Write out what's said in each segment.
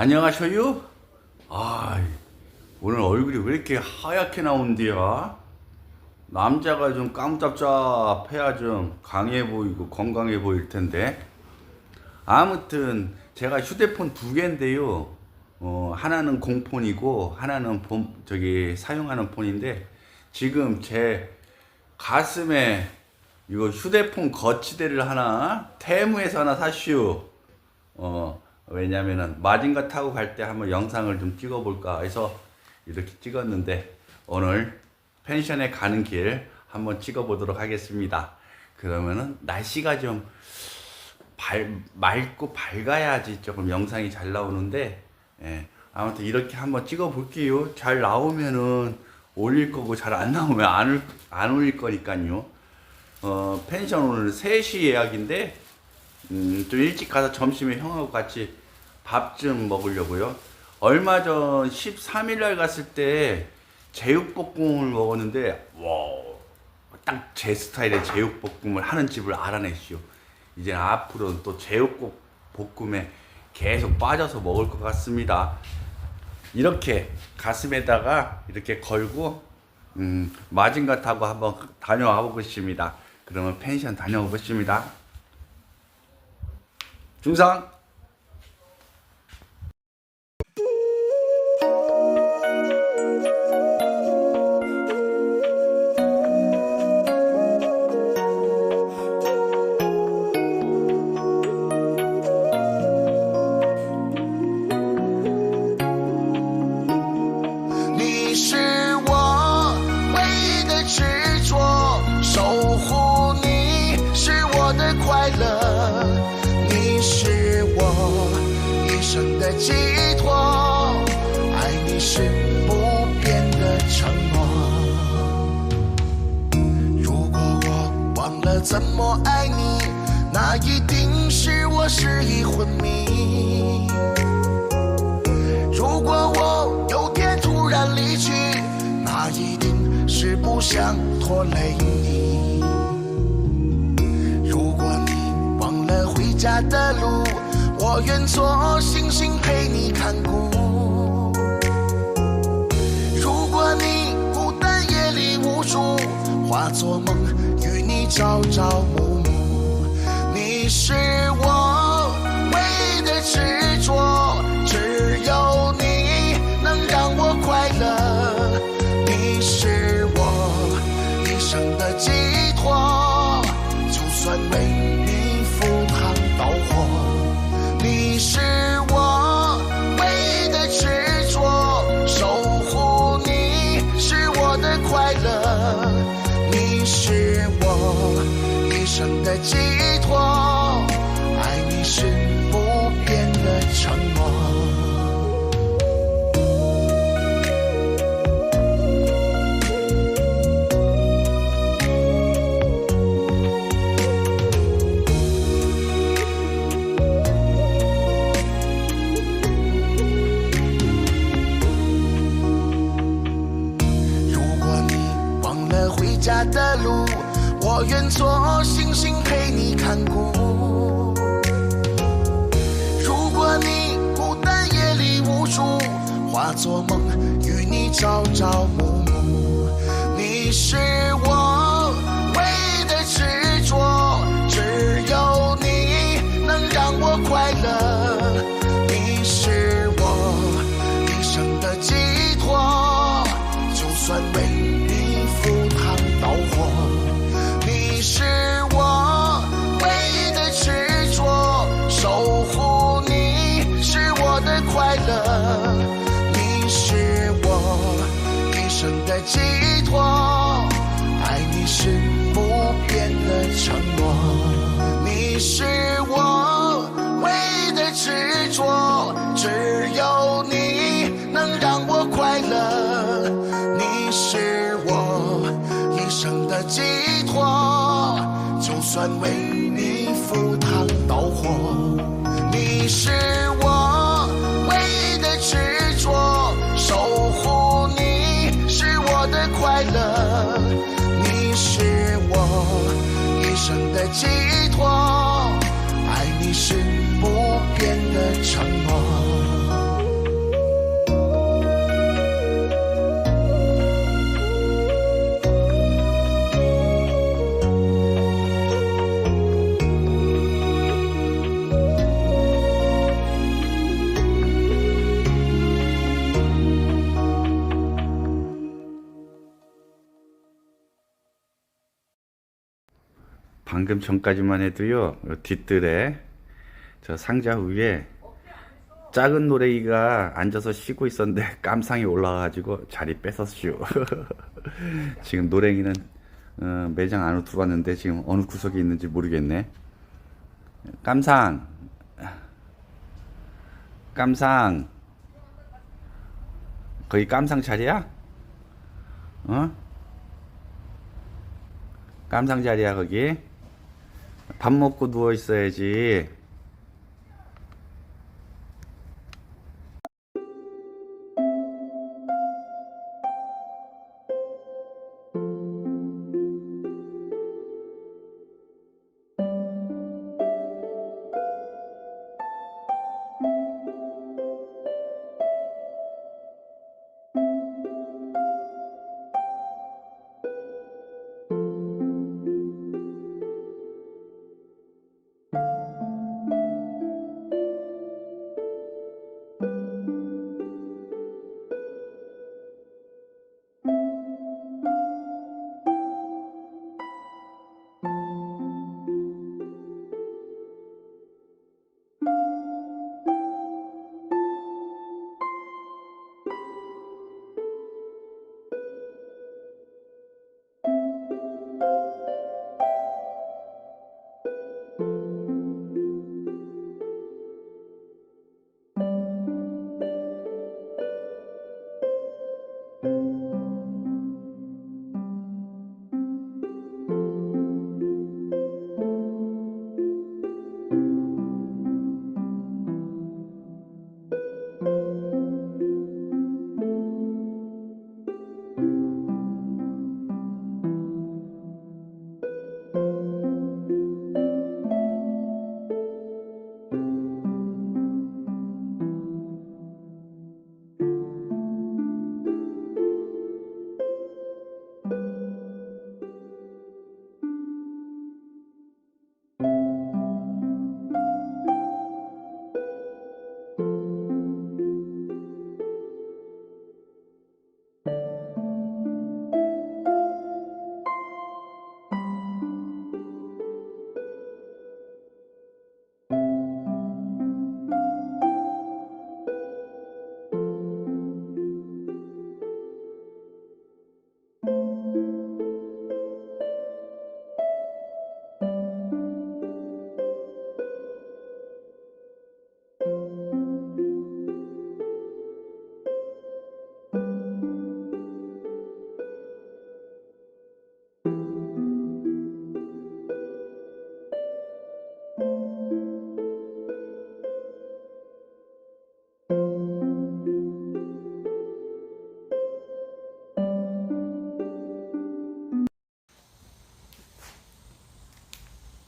안녕하셔요? 아, 오늘 얼굴이 왜 이렇게 하얗게 나온디야? 남자가 좀 까무잡잡해야 좀 강해 보이고 건강해 보일 텐데. 아무튼 제가 휴대폰 두 개인데요. 어, 하나는 공폰이고 하나는 본, 저기 사용하는 폰인데 지금 제 가슴에 이거 휴대폰 거치대를 하나 테무에서 하나 샀슈. 어 왜냐면은 마징가 타고 갈 때 한번 영상을 좀 찍어볼까 해서 이렇게 찍었는데 오늘 펜션에 가는 길 한번 찍어보도록 하겠습니다. 그러면은 날씨가 좀 밝, 맑고 밝아야지 조금 영상이 잘 나오는데 예, 아무튼 이렇게 한번 찍어볼게요. 잘 나오면은 올릴 거고 잘 안 나오면 안, 올, 안 올릴 거니까요. 어, 펜션 오늘 3시 예약인데 음, 좀 일찍 가서 점심에 형하고 같이 밥 좀 먹으려고요. 얼마 전 13일 날 갔을 때 제육볶음을 먹었는데 와, 딱 제 스타일의 제육볶음을 하는 집을 알아냈시오. 이제 앞으로는 또 제육볶음에 계속 빠져서 먹을 것 같습니다. 이렇게 가슴에다가 이렇게 걸고 음, 마징가 타고 한번 다녀와 보겠습니다. 그러면 펜션 다녀와 보겠습니다. 중상 的寄托，爱你是不变的承诺。如果我忘了怎么爱你，那一定是我失忆昏迷。如果我有天突然离去，那一定是不想拖累你。如果你忘了回家的路，我愿做星陪你看顾。如果你孤单夜里无助，化作梦与你朝朝暮暮。你是我寄托，化作梦与你朝朝暮暮。你是的寄托，爱你是不变的承诺。你是我唯一的执着，只有你能让我快乐。你是我一生的寄托，就算为你赴汤蹈火。你是我 cheese. 방금 전까지만 해도요 요 뒷뜰에 저 상자 위에 작은 노래기가 앉아서 쉬고 있었는데 깜상이 올라와가지고 자리 뺏었슈 지금 노랭이는 어, 매장 안으로 들어왔는데 지금 어느 구석에 있는지 모르겠네 깜상 깜상 거기 깜상 자리야? 어? 깜상 자리야 거기? 밥 먹고 누워 있어야지.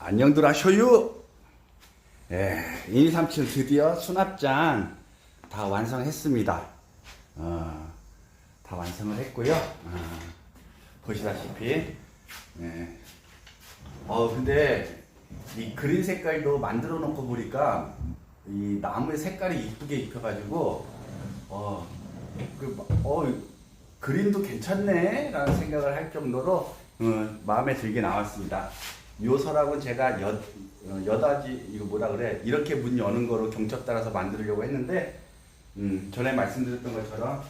안녕들 하셔요. 예, 137 드디어 수납장 다 완성했습니다. 어, 다 완성을 했고요. 어, 보시다시피. 예. 어, 근데 이 그린 색깔도 만들어 놓고 보니까 이 나무의 색깔이 이쁘게 입혀가지고 어, 그, 어, 그림도 괜찮네 라는 생각을 할 정도로 어, 마음에 들게 나왔습니다. 요 서랍은 제가 여, 어, 여다지 이거 뭐라 그래 이렇게 문 여는 거로 경첩 따라서 만들려고 했는데 음, 전에 말씀드렸던 것처럼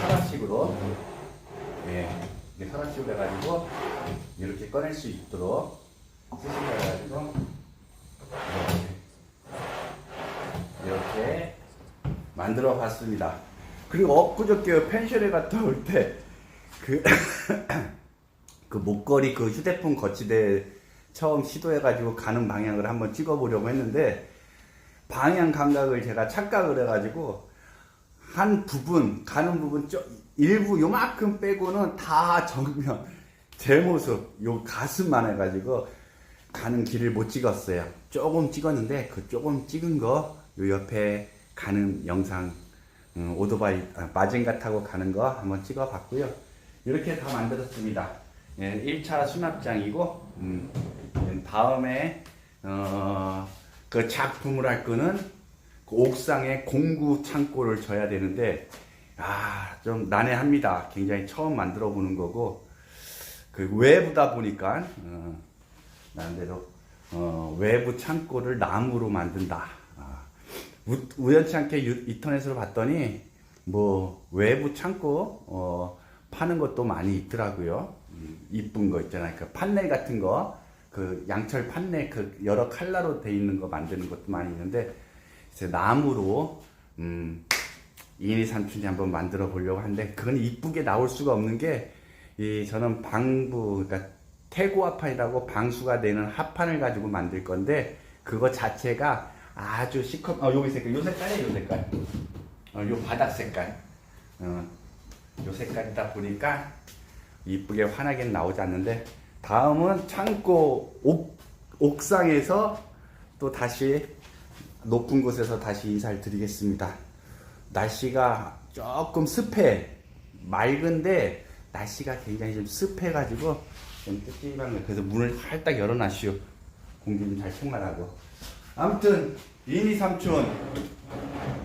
서랍식으로 예, 이게 서랍식으로 해가지고 이렇게 꺼낼 수 있도록 쓰시려 해가지고 이렇게 만들어 봤습니다. 그리고 엊그저께 펜션에 갔다 올때그 그 목걸이 그 휴대폰 거치대 처음 시도해가지고 가는 방향을 한번 찍어보려고 했는데 방향 감각을 제가 착각을 해가지고 한 부분 가는 부분 저 일부 요만큼 빼고는 다 정면 제 모습 요 가슴만 해가지고 가는 길을 못 찍었어요. 조금 찍었는데 그 조금 찍은 거 요 옆에 가는 영상 음, 오토바이 아, 마젠가 타고 가는 거 한번 찍어 봤고요. 이렇게 다 만들었습니다. 예, 1차 수납장이고 음, 다음에 어, 그 작품을 할 거는 그 옥상에 공구 창고를 져야 되는데 아, 좀 난해합니다. 굉장히 처음 만들어 보는 거고 그 외부다 보니까 어, 나름대로 어, 외부 창고를 나무로 만든다. 아, 우, 우연치 않게 유- 인터넷으로 봤더니 뭐 외부 창고 어, 파는 것도 많이 있더라고요. 음, 이쁜 거 있잖아요. 그 판넬 같은 거, 그 양철 판넬 그 여러 컬러로 돼 있는 거 만드는 것도 많이 있는데 이제 나무로 음, 이니 삼촌이 한번 만들어 보려고 하는데 그건 이쁘게 나올 수가 없는 게 이 저는 방부 그러니까 태고화판이라고 방수가 되는 합판을 가지고 만들 건데 그거 자체가 아주 시커 어 여기 색깔 요 색깔이에요 요 색깔. 어요 바닥 색깔. 어요 색깔이다 보니까 이쁘게 환하게 나오지 않는데 다음은 창고 옥, 옥상에서 또 다시 높은 곳에서 다시 인사를 드리겠습니다. 날씨가 조금 습해 맑은데 날씨가 굉장히 좀 습해가지고 좀 찝찝한 거 그래서 문을 활딱 열어놨슈 공기 좀 잘 통하라고. 아무튼 이니 삼촌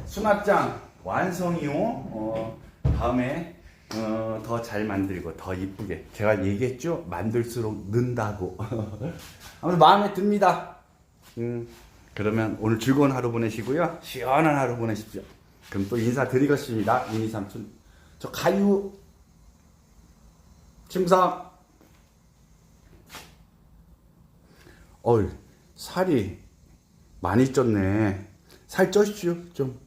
수납장 완성이요. 어, 다음에 어, 더 잘 만들고 더 이쁘게 제가 얘기했죠 만들수록 는다고 아무튼 마음에 듭니다 음, 그러면 오늘 즐거운 하루 보내시고요. 시원한 하루 보내십시오. 그럼 또 인사드리겠습니다. 이미 삼촌. 저 가유. 침상. 어이, 살이 많이 쪘네. 살 쪘슈, 좀.